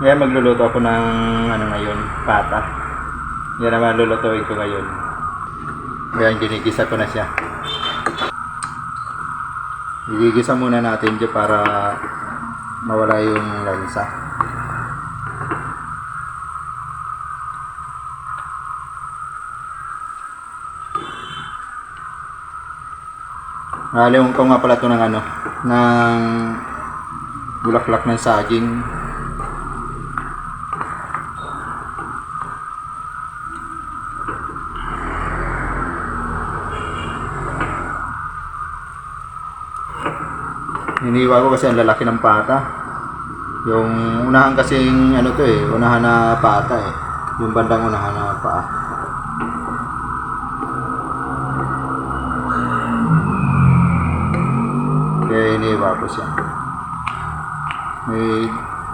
Ngayon magluluto ako ng ano ngayon, pata. Yan naman lulutuin ko ngayon. Ngayon ginigisa ko na siya. Gigisa muna natin dyan para mawala yung lansa. Nalimutan ko nga pala ito ng ano, ng bulaklak ng saging. Hiniwa ko kasi ang lalaki ng pata. Yung unahan kasing ano to eh, unahan na pata eh. Yung bandang unahan na paa. Kaya hiniwa ko siya. May,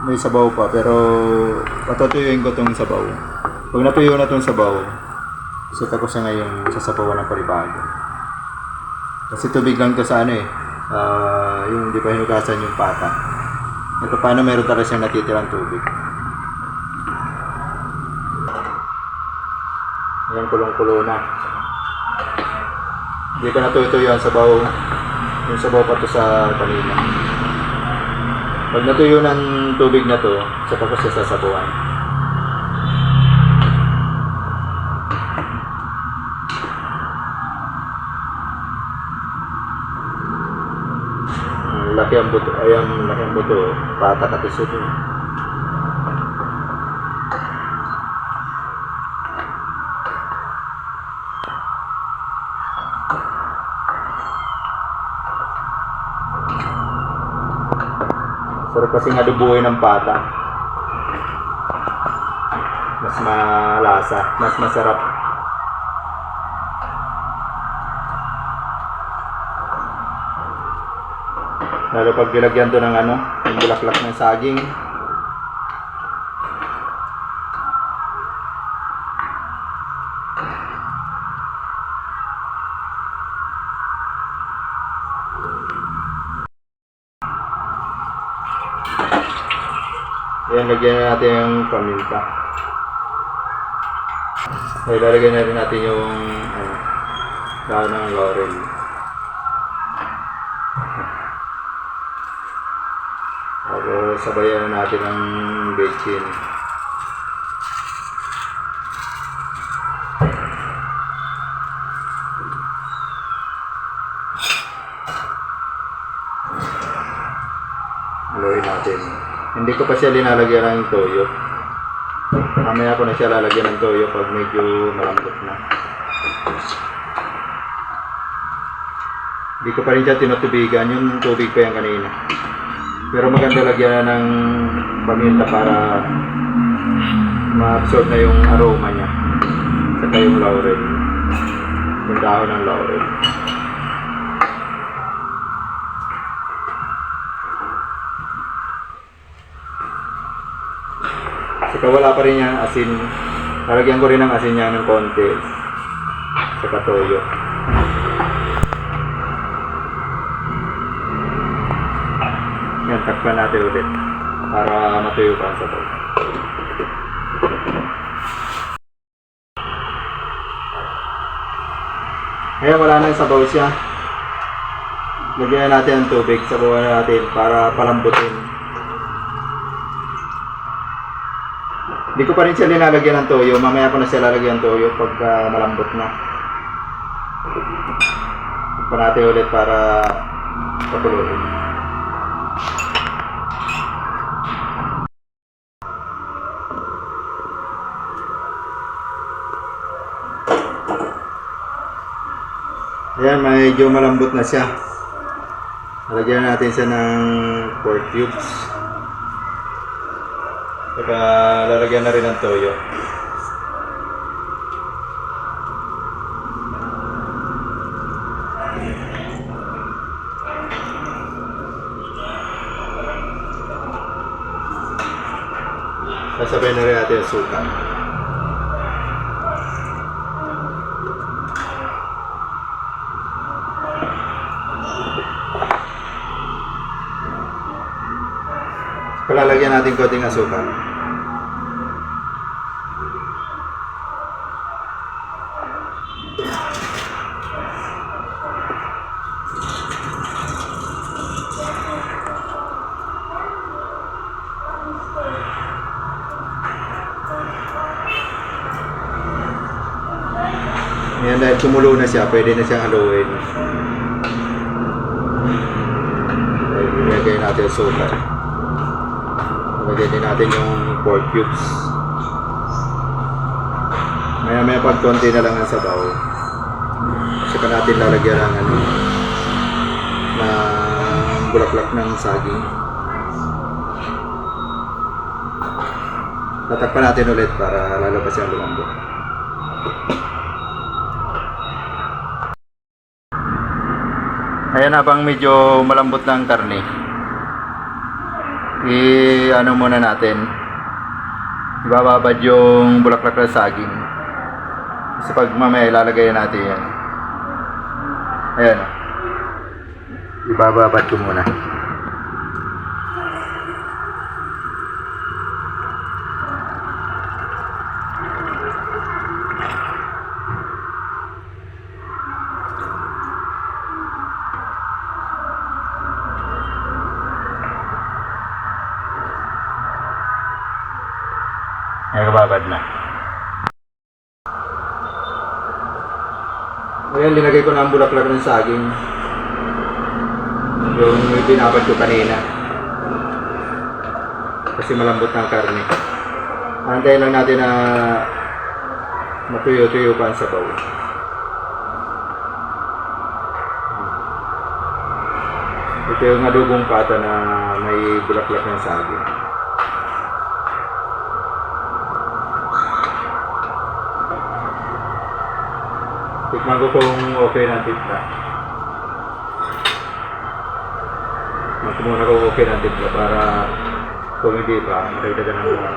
may sabaw pa pero patutuyuin ko tong sabaw. Pag natuyo na tong sabaw, set ako siya ngayon sa sabawan ng paribago. Kasi tubig lang to sa ano eh. Ah, yung di ba hinugasan yung pata. Ito paano meron talaga siyang natitirang tubig. Yan kulong-kulo na. Hindi ko natutuyo ang sabaw. Yung sabaw pa to sa kanina. Pag natuyo ng tubig na to, saka ko siya sasabawan. Ang laki ang buto, ay ang laki ang buto, bata katisod yun. Sarap kasi nga dubuhay ng pata. Mas malasa, mas masarap. Lalo pag nilagyan to ng ano, yung bulaklak ng saging. Yan, lagyan na natin yung paminta. Okay, lalagyan na rin natin yung ano, dahon ng laurel. Sabayan na natin ang bechin. Haluin natin. Hindi ko pa siya linalagyan ng toyo. Mamaya ko na siya lalagyan ng toyo pag medyo malambot na. Hindi ko pa rin siya tinutubigan. Yung tubig pa yan kanina. Pero maganda lagyan na ng paminta para ma-absorb na yung aroma niya. Saka yung laurel. Yung dahon ng laurel. Saka wala pa rin yung asin. Lalagyan ko rin ng asin niya ng konti. Saka toyo. Takpan natin ulit. Para matuyo pa ang sabaw. Ngayon wala na yung sabaw siya. Lagyan na natin ang tubig. Sabawan na natin para palambutin. Hindi ko pa rin siya linalagyan ng toyo. Mamaya ko na siya lalagyan ng toyo pagka malambot na. Pa natin ulit para pakuloyin. Ayan, medyo malambot na siya. Lalagyan natin siya ng pork cubes. Saka lalagyan na rin ng toyo. Sasabay na rin natin ang suka. lalagyan natin konting asukal. Ayan, dahil kumulo na siya, pwede na siyang haluin. Ilagay natin ang sukat. Ilagay din natin yung pork cubes. Maya maya pag konti na lang ang sabaw. Saka natin lalagyan ng ano, ng bulaklak ng saging. Tatakpan natin ulit para lalabas yung lumambot. Ayan habang medyo malambot na ang karne. I ano muna natin. Ibababad yung bulaklak ng saging. Kasi pag mamaya ilalagay natin yan. Ayan. Ibababad ko muna. Babad na. Ayan, linagay ko na ang bulaklak ng saging. Yung binabad ko kanina. Kasi malambot ang karne. Antayin lang natin na matuyo-tuyo pa ang sabaw. Ito yung adobong pata na may bulaklak ng saging. Tikman ko kung okay na timpla. Ko muna kung okay na timpla para kung hindi pa, makagdagan ng mga.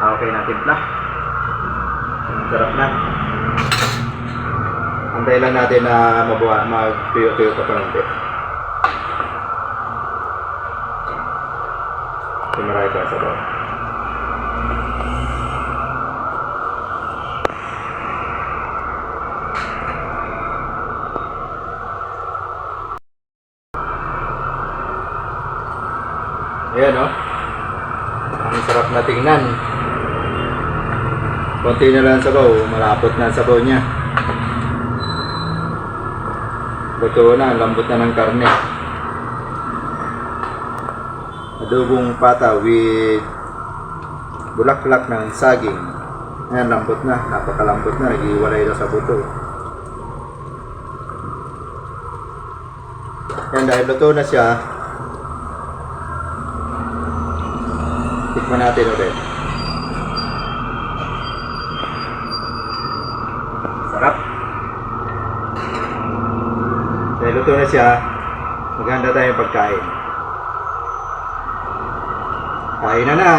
Ah, okay na timpla. Ang sarap na. Antay lang natin na mabuha, mag-tuyo-tuyo pa konti. Tumaray pa sa bawah. Ayan o. Ang sarap na tingnan. Konti na lang ang sabaw. Malapot na sabaw niya. Luto na. Lambot na ng karne. Adobong pata with bulaklak ng saging. Ayan, lambot na. Napakalambot na. Nag-iwalay na sa buto. Ayan, dahil luto na siya, Tikman natin ulit. Sarap. Dahil luto na siya, maganda tayong pagkain. Kain na na.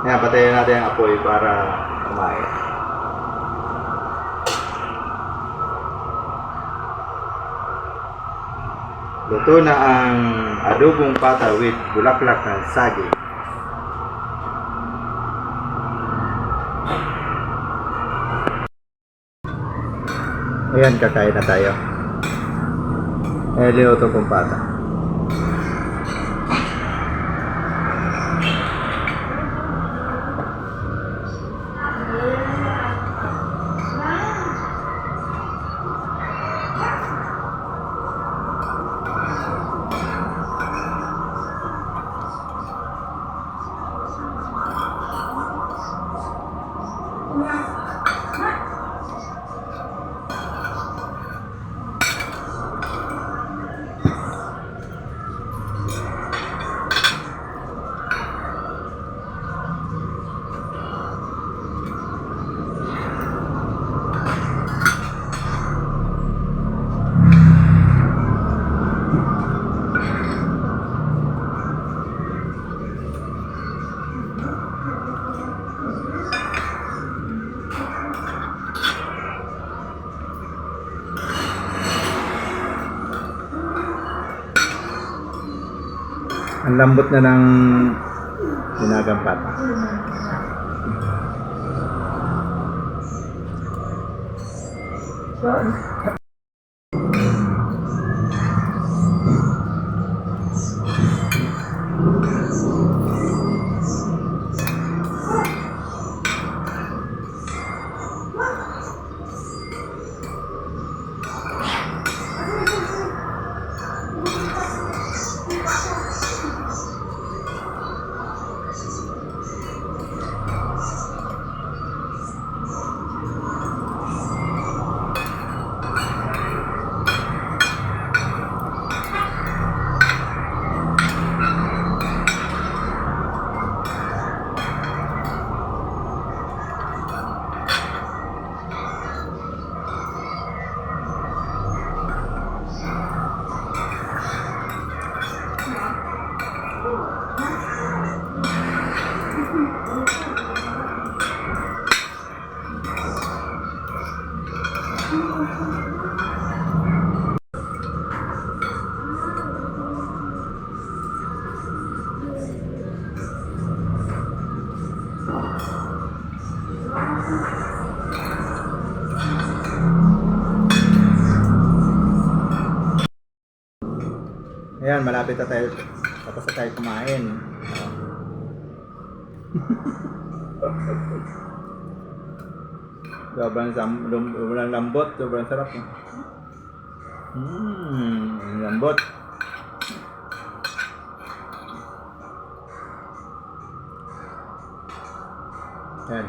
Ayan, patayin natin ang apoy para kumain. Luto na ang adobong pata with bulaklak ng saging. Ayan, kakain na tayo. Eh, linuto kong pata. Ang lambot na ng dinagang pata. Ayan, malapit na tayo. Tapos na tayo kumain. Dah berang lambot tu berang sarap tu. Hmm, lambot. Kan.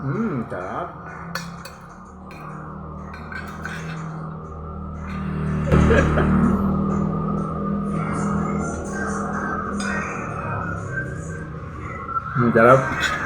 Hmm, sarap. Ha ha ha. Sarap.